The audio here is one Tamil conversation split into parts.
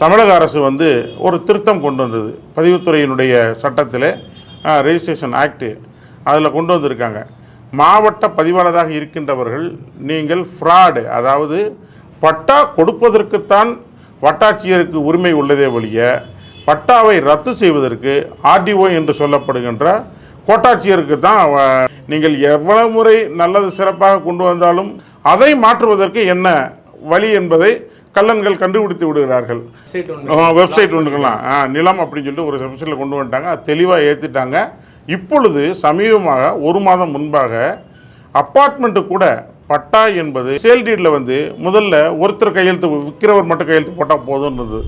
தமிழக அரசு வந்து ஒரு திருத்தம் கொண்டு வந்தது. பதிவுத்துறையினுடைய சட்டத்தில் ரெஜிஸ்ட்ரேஷன் ஆக்டு அதில் கொண்டு வந்திருக்காங்க. மாவட்ட பதிவாளராக இருக்கின்றவர்கள் நீங்கள் ஃப்ராடு அதாவது பட்டா கொடுப்பதற்குத்தான் வட்டாட்சியருக்கு உரிமை உள்ளதே ஒழிய பட்டாவை ரத்து செய்வதற்கு ஆர்டிஓ என்று சொல்லப்படுகின்ற கோட்டாட்சியருக்கு தான் நீங்கள் எவ்வளவு முறை நல்லது சிறப்பாக கொண்டு வந்தாலும் அதை மாற்றுவதற்கு என்ன வழி என்பதை கள்ளன்கள் கண்டுபிடித்து விடுகிறார்கள். வெப்சைட் ஒன்று. வெப்சைட் ஒன்றுக்கலாம் நிலம் அப்படின்னு சொல்லிட்டு ஒரு வெப்சைட்டில் கொண்டு வந்துட்டாங்க. தெளிவாக ஏற்றிட்டாங்க இப்பொழுது சமீபமாக ஒரு மாதம் முன்பாக அப்பார்ட்மெண்ட்டு கூட பட்டா என்பது சேல் டீடில் வந்து முதல்ல ஒருத்தர் கையெழுத்து விற்கிறவர் மட்டும் கையெழுத்து போட்டால் போதும்ன்றது.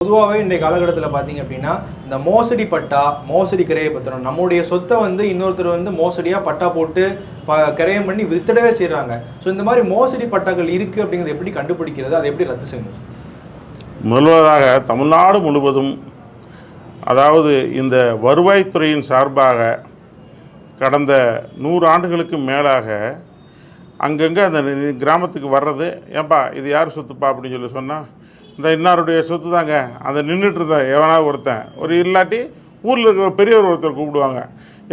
பொதுவாகவே இன்றைய காலகட்டத்தில் பார்த்தீங்க அப்படின்னா இந்த மோசடி பட்டா மோசடி கிரையை பத்திரம் நம்முடைய சொத்தை வந்து இன்னொருத்தர் வந்து மோசடியாக பட்டா போட்டு ப கிரயம் பண்ணி வித்திடவே செய்கிறாங்க ஸோ இந்த மாதிரி மோசடி பட்டாக்கள் இருக்குது அப்படிங்கிறது எப்படி கண்டுபிடிக்கிறது? அதை எப்படி ரத்து செய்யணும்? முதல்வராக தமிழ்நாடு முழுவதும் அதாவது இந்த வருவாய்த்துறையின் சார்பாக கடந்த நூறு ஆண்டுகளுக்கு மேலாக அங்கங்கே அந்த கிராமத்துக்கு வர்றது ஏன்பா இது யார் சொத்துப்பா அப்படின்னு சொல்லி சொன்னால் இந்த இன்னாருடைய சொத்து தாங்க. அந்த நின்றுட்டு இருந்த எவனாவது ஒருத்தன். ஒரு இல்லாட்டி ஊரில் இருக்கிற பெரியவர் ஒருத்தர் கூப்பிடுவாங்க.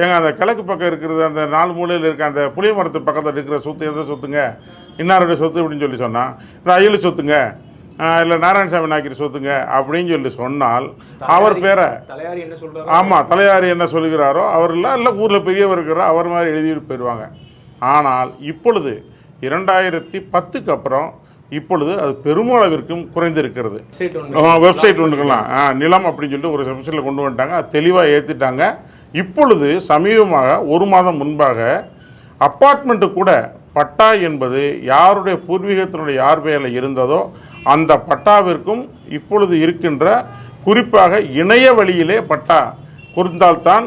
ஏங்க அந்த கிழக்கு பக்கம் இருக்கிறது அந்த நாலு மூலையில் இருக்க அந்த புளிய மரத்து பக்கத்தில் இருக்கிற சொத்து எந்த சொத்துங்க? இன்னாருடைய சொத்து அப்படின்னு சொல்லி சொன்னால் இந்த அயலு சொத்துங்க இல்லை நாராயணசாமி நாய்க்கிற சொத்துங்க அப்படின்னு சொல்லி சொன்னால் அவர் பேரை ஆமாம் தலையாரி என்ன சொல்லுகிறாரோ அவரெல்லாம் இல்லை ஊரில் பெரியவர் இருக்கிறார் அவர் மாதிரி எழுதிட்டு போயிடுவாங்க ஆனால் இப்பொழுது இரண்டாயிரத்தி பத்துக்கு அப்புறம் இப்பொழுது அது பெருமளவிற்கும் குறைந்திருக்கிறது. வெப்சைட் ஒன்று. வெப்சைட் ஒன்றுக்கலாம் ஆ, நிலம் அப்படின்னு சொல்லிட்டு ஒரு வெப்சைட்டில் கொண்டு வந்துட்டாங்க. அது தெளிவாக ஏற்றிட்டாங்க இப்பொழுது சமீபமாக ஒரு மாதம் முன்பாக அப்பார்ட்மெண்ட்டு கூட பட்டா என்பது யாருடைய பூர்வீகத்தினுடைய யார் பெயரில் இருந்ததோ அந்த பட்டாவிற்கும் இப்பொழுது இருக்கின்ற குறிப்பாக இணைய வழியிலே பட்டா குறிந்தால்தான்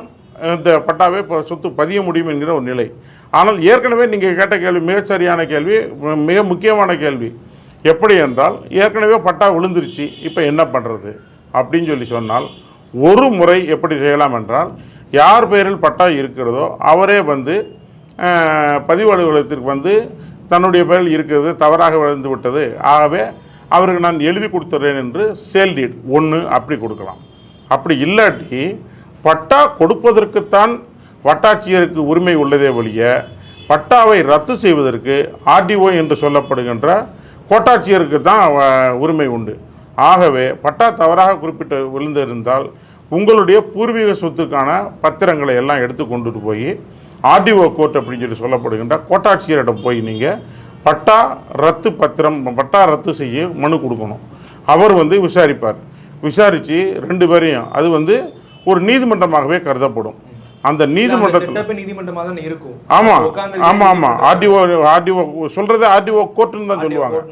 இந்த பட்டாவை இப்போ சொத்து பதிய முடியும் என்கிற ஒரு நிலை. ஆனால் ஏற்கனவே நீங்கள் கேட்ட கேள்வி மிகச் சரியான கேள்வி மிக முக்கியமான கேள்வி. எப்படி என்றால் ஏற்கனவே பட்டா விழுந்துருச்சு இப்போ என்ன பண்ணுறது அப்படின்னு சொல்லி சொன்னால் ஒரு முறை எப்படி செய்யலாம் என்றால் யார் பெயரில் பட்டா இருக்கிறதோ அவரே வந்து பதிவு அலுவலகத்திற்கு வந்து தன்னுடைய பெயரில் இருக்கிறது தவறாக விழுந்து விட்டது. ஆகவே அவருக்கு நான் எழுதி கொடுத்துட்றேன் என்று சேல் டீட் ஒன்று அப்படி கொடுக்கலாம். அப்படி இல்லாட்டி பட்டா கொடுப்பதற்குத்தான் வட்டாட்சியருக்கு உரிமை உள்ளதே ஒழிய பட்டாவை ரத்து செய்வதற்கு ஆர்டிஓ என்று சொல்லப்படுகின்ற கோட்டாட்சியருக்கு தான் உரிமை உண்டு. ஆகவே பட்டா தவறாக குறிப்பிட்டு விழுந்திருந்தால் உங்களுடைய பூர்வீக சொத்துக்கான பத்திரங்களை எல்லாம் எடுத்து கொண்டுட்டு போய் ஆர்டிஓ கோர்ட் அப்படின்னு சொல்லி சொல்லப்படுகின்ற கோட்டாட்சியரிடம் போய் நீங்கள் பட்டா ரத்து பத்திரம் பட்டா ரத்து செய்ய மனு கொடுக்கணும். அவர் வந்து விசாரிப்பார். விசாரித்து ரெண்டு பேரையும் அது வந்து ஒரு நீதிமன்றமாகவே கருதப்படும். அந்த நீதிமன்றத்தில். நீதிமன்றமாக தான் இருக்கும். ஆமாம் ஆமாம் ஆமாம் ஆர்டிஓ ஆர்டிஓ சொல்கிறது ஆர்டிஓ கோர்ட்டுன்னு தான் சொல்லுவாங்க.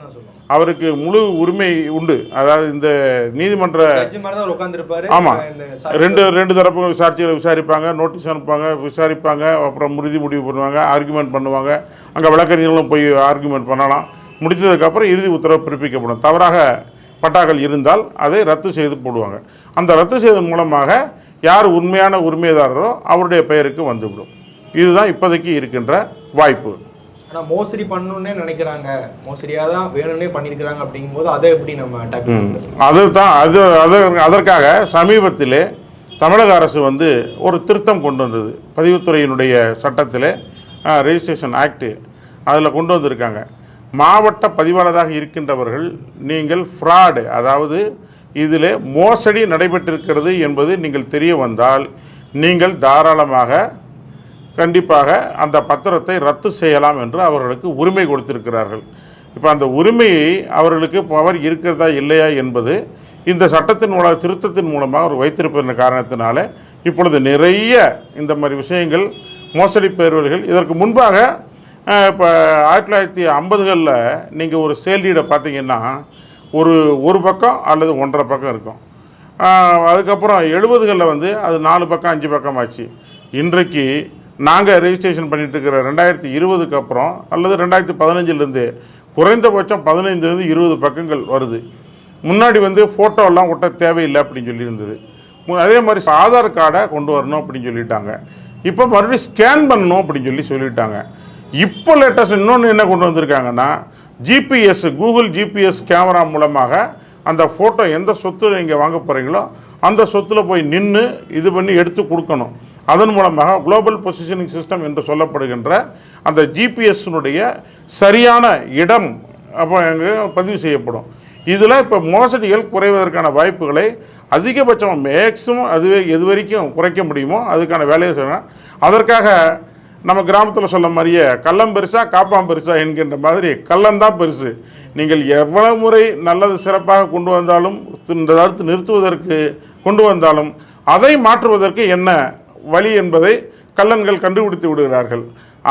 அவருக்கு முழு உரிமை உண்டு. அதாவது இந்த நீதிமன்ற ஜட்ஜி மாதிரி தான் உட்கார்ந்திருப்பாரு. ஆமா. இந்த சாரி- ரெண்டு ரெண்டு தரப்பு சாட்சிகளை விசாரிப்பாங்க நோட்டீஸ் அனுப்புவாங்க விசாரிப்பாங்க அப்புறம் முறுதி முடிவு பண்ணுவாங்க ஆர்குமெண்ட் பண்ணுவாங்க. அங்கே வழக்கறிஞர்களும் போய் ஆர்குமெண்ட் பண்ணலாம். முடித்ததுக்கப்புறம் இறுதி உத்தரவு பிறப்பிக்கப்படும். தவறாக பட்டாக்கள் இருந்தால் அதை ரத்து செய்து போடுவாங்க. அந்த ரத்து செய்வதன் மூலமாக யார் உண்மையான உரிமைதாரரோ அவருடைய பெயருக்கு வந்துவிடும். இதுதான் இப்போதைக்கு இருக்கின்ற வாய்ப்பு. ஆனா மோசடி பண்ணணும்னே நினைக்கிறாங்க. மோசடியா தான் வேணும்னே பண்ணிருக்காங்க அப்படிங்கும்போது அதை எப்படி நம்ம பண்றது அதுதான் அது அது அதற்காக சமீபத்திலே தமிழக அரசு வந்து ஒரு திருத்தம் கொண்டு வந்தது. பதிவுத்துறையினுடைய சட்டத்தில் ரெஜிஸ்ட்ரேஷன் ஆக்ட் அதில் கொண்டு வந்திருக்காங்க. மாவட்ட பதிவாளராக இருக்கின்றவர்கள் நீங்கள் ஃப்ராடு அதாவது இதில் மோசடி நடைபெற்றிருக்கிறது என்பது நீங்கள் தெரிய வந்தால் நீங்கள் தாராளமாக கண்டிப்பாக அந்த பத்திரத்தை ரத்து செய்யலாம் என்று அவர்களுக்கு உரிமை கொடுத்திருக்கிறார்கள். இப்போ அந்த உரிமையை அவர்களுக்கு பவர் இருக்கிறதா இல்லையா என்பது இந்த சட்டத்தின் மூல திருத்தத்தின் மூலமாக அவர் வைத்திருப்பதன் காரணத்தினால இப்பொழுது நிறைய இந்த மாதிரி விஷயங்கள் மோசடி பெறுவர்கள் இதற்கு முன்பாக இப்போ ஆயிரத்தி தொள்ளாயிரத்தி ஐம்பதுகளில் நீங்கள் ஒரு சேல்டீடை பார்த்தீங்கன்னா ஒரு ஒரு பக்கம் அல்லது ஒன்றரை பக்கம் இருக்கும். அதுக்கப்புறம் எழுபதுகளில் வந்து அது நாலு பக்கம் அஞ்சு பக்கம் ஆச்சு இன்றைக்கு நாங்கள் ரெஜிஸ்ட்ரேஷன் பண்ணிட்டு இருக்கிற ரெண்டாயிரத்தி இருபதுக்கு அப்புறம் அல்லது ரெண்டாயிரத்தி பதினஞ்சுலேருந்து குறைந்தபட்சம் பதினைந்துலேருந்து இருபது பக்கங்கள் வருது. முன்னாடி வந்து ஃபோட்டோலாம் ஒட்ட தேவையில்லை அப்படின்னு சொல்லியிருந்தது. அதே மாதிரி ஆதார் கார்டை கொண்டு வரணும் அப்படின்னு சொல்லிட்டாங்க. இப்போ மறுபடியும் ஸ்கேன் பண்ணணும் அப்படின்னு சொல்லி சொல்லிட்டாங்க. இப்போ லேட்டஸ்ட் இன்னொன்று என்ன கொண்டு வந்திருக்காங்கன்னா ஜிபிஎஸ் கூகுள் ஜிபிஎஸ் கேமரா மூலமாக அந்த ஃபோட்டோ எந்த சொத்து நீங்கள் வாங்க போகிறீங்களோ அந்த சொத்தில் போய் நின்று இது பண்ணி எடுத்து கொடுக்கணும். அதன் மூலமாக குளோபல் பொசிஷனிங் சிஸ்டம் என்று சொல்லப்படுகின்ற அந்த ஜிபிஎஸ்னுடைய சரியான இடம் அப்போ அங்கே பதிவு செய்யப்படும். இதில் இப்போ மோசடிகள் குறைவதற்கான வாய்ப்புகளை அதிகபட்சம் மேக்ஸிமம் அதுவே எது வரைக்கும் குறைக்க முடியுமோ அதுக்கான வேலையை செய்யணும் அதற்காக நம்ம கிராமத்தில் சொல்ல மாதிரியே கள்ளம் பெருசா காப்பாம் பெருசா என்கின்ற மாதிரி கள்ளம் தான் பெருசு. நீங்கள் எவ்வளவு முறை நல்லது சிறப்பாக கொண்டு வந்தாலும் இந்த தடுத்து நிறுத்துவதற்கு கொண்டு வந்தாலும் அதை மாற்றுவதற்கு என்ன வழி என்பதை கள்ளன்கள் கண்டுபிடித்து விடுகிறார்கள்.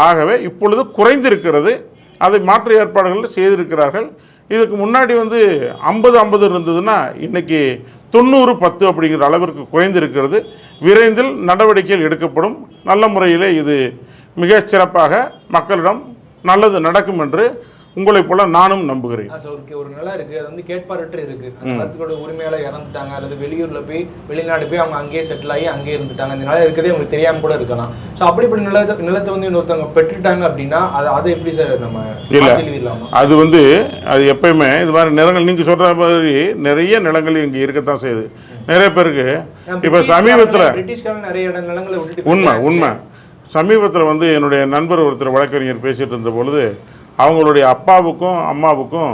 ஆகவே இப்பொழுது குறைந்திருக்கிறது. அதை மாற்று ஏற்பாடுகள் செய்திருக்கிறார்கள். இதுக்கு முன்னாடி வந்து ஐம்பது ஐம்பது இருந்ததுன்னா இன்றைக்கி தொண்ணூறு பத்து அப்படிங்கிற அளவிற்கு குறைந்திருக்கிறது. விரைந்தில் நடவடிக்கைகள் எடுக்கப்படும். நல்ல முறையிலே இது மிகச் சிறப்பாக மக்களிடம் நல்லது நடக்கும் என்று உங்களைப் போல நானும் நம்புகிறேன். ஒரு நிலம் இருக்கு. அது வந்து கேட்பாரற்று இருக்கு. உரிமையாளர் இறந்துட்டாங்க. அல்லது வெளியூர்ல போய் வெளிநாடு போய் அவங்க அங்கேயே செட்டில் ஆகி அங்கேயே இருந்துட்டாங்க. அந்த நிலம் இருக்கதே உங்களுக்கு தெரியாம கூட இருக்கலாம். ஸோ அப்படிப்பட்ட நிலத்தை நிலத்தை வந்து இன்னொருத்தவங்க பெற்றுட்டாங்க அப்படின்னா அதை அதை எப்படி சார் நம்ம இல்ல. அது வந்து அது எப்பயுமே இது மாதிரி நிலங்கள் நீங்கள் சொல்கிற மாதிரி நிறைய நிலங்கள் இங்கே இருக்கத்தான் செய்யுது. நிறைய பேருக்கு இப்போ சமீபத்தில் பிரிட்டிஷ்காரன் நிறைய நிலங்களை உண்மை. உண்மை. சமீபத்தில் வந்து என்னுடைய நண்பர் ஒருத்தர் வழக்கறிஞர் பேசிகிட்டு இருந்த பொழுது அவங்களுடைய அப்பாவுக்கும் அம்மாவுக்கும்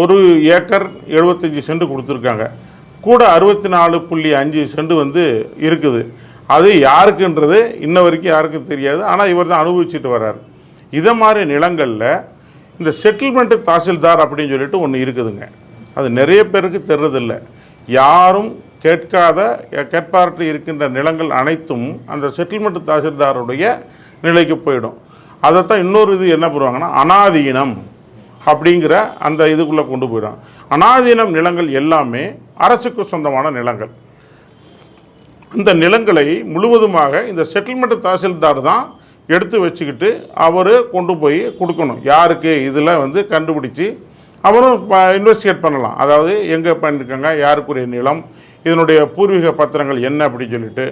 ஒரு ஏக்கர் எழுபத்தஞ்சி சென்ட் கொடுத்துருக்காங்க. கூட அறுபத்தி நாலு புள்ளி அஞ்சு சென்ட் வந்து இருக்குது. அது யாருக்குன்றது இன்ன வரைக்கும் யாருக்கும் தெரியாது. ஆனால் இவர் தான் அனுபவிச்சுட்டு வர்றார். இதை மாதிரி நிலங்களில் இந்த செட்டில்மெண்ட்டு தாசில்தார் அப்படின்னு சொல்லிட்டு ஒன்று இருக்குதுங்க. அது நிறைய பேருக்கு தெரிறதில்லை. யாரும் கேட்காத கேட்பார்ட்டு இருக்கின்ற நிலங்கள் அனைத்தும் அந்த செட்டில்மெண்ட் தாசில்தாருடைய நிலைக்கு போயிடும். அதைத்தான் இன்னொரு இது என்ன பண்ணுவாங்கன்னா அனாதீனம் அப்படிங்கிற அந்த இதுக்குள்ளே கொண்டு போயிடும். அனாதீனம் நிலங்கள் எல்லாமே அரசுக்கு சொந்தமான நிலங்கள். இந்த நிலங்களை முழுவதுமாக இந்த செட்டில்மெண்ட் தாசில்தார் தான் எடுத்து வச்சுக்கிட்டு அவர் கொண்டு போய் கொடுக்கணும். யாருக்கு? இதில் வந்து கண்டுபிடிச்சி அவரும் இன்வெஸ்டிகேட் பண்ணலாம். அதாவது எங்கே பண்ணியிருக்காங்க யாருக்குரிய நிலம் இதனுடைய பூர்வீக பத்திரங்கள் என்ன அப்படின்னு சொல்லிட்டு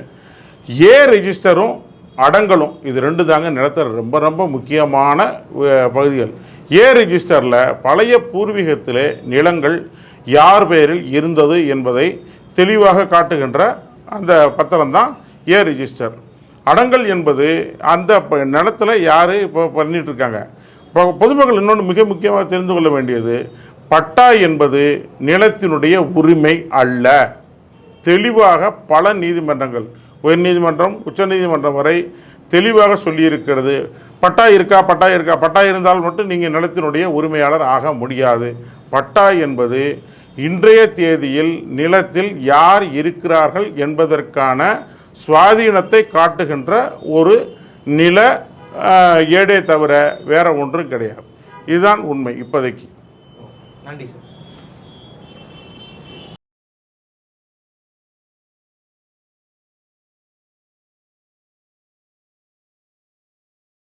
ஏ ரெஜிஸ்டரும் அடங்கலும் இது ரெண்டு தாங்க நிலத்தில் ரொம்ப ரொம்ப முக்கியமான பகுதிகள். ஏ ரெஜிஸ்டரில் பழைய பூர்வீகத்தில் நிலங்கள் யார் பெயரில் இருந்தது என்பதை தெளிவாக காட்டுகின்ற அந்த பத்திரம் தான் ஏ ரிஜிஸ்டர் அடங்கல் என்பது அந்த ப- யார் இப்போ பண்ணிகிட்ருக்காங்க இப்போ பொதுமக்கள் இன்னொன்று மிக முக்கியமாக தெரிந்து கொள்ள வேண்டியது பட்டா என்பது நிலத்தினுடைய உரிமை அல்ல. தெளிவாக பல நீதிமன்றங்கள் உயர்நீதிமன்றம் உச்சநீதிமன்றம் வரை தெளிவாக சொல்லியிருக்கிறது. பட்டா இருக்கா பட்டா இருக்கா? பட்டா இருந்தால் மட்டும் நீங்கள் நிலத்தினுடைய உரிமையாளர் ஆக முடியாது. பட்டா என்பது இன்றைய தேதியில் நிலத்தில் யார் இருக்கிறார்கள் என்பதற்கான சுவாதீனத்தை காட்டுகின்ற ஒரு நில ஏடே தவிர வேற ஒன்றும் கிடையாது. இதுதான் உண்மை இப்போதைக்கு. நன்றி சார்.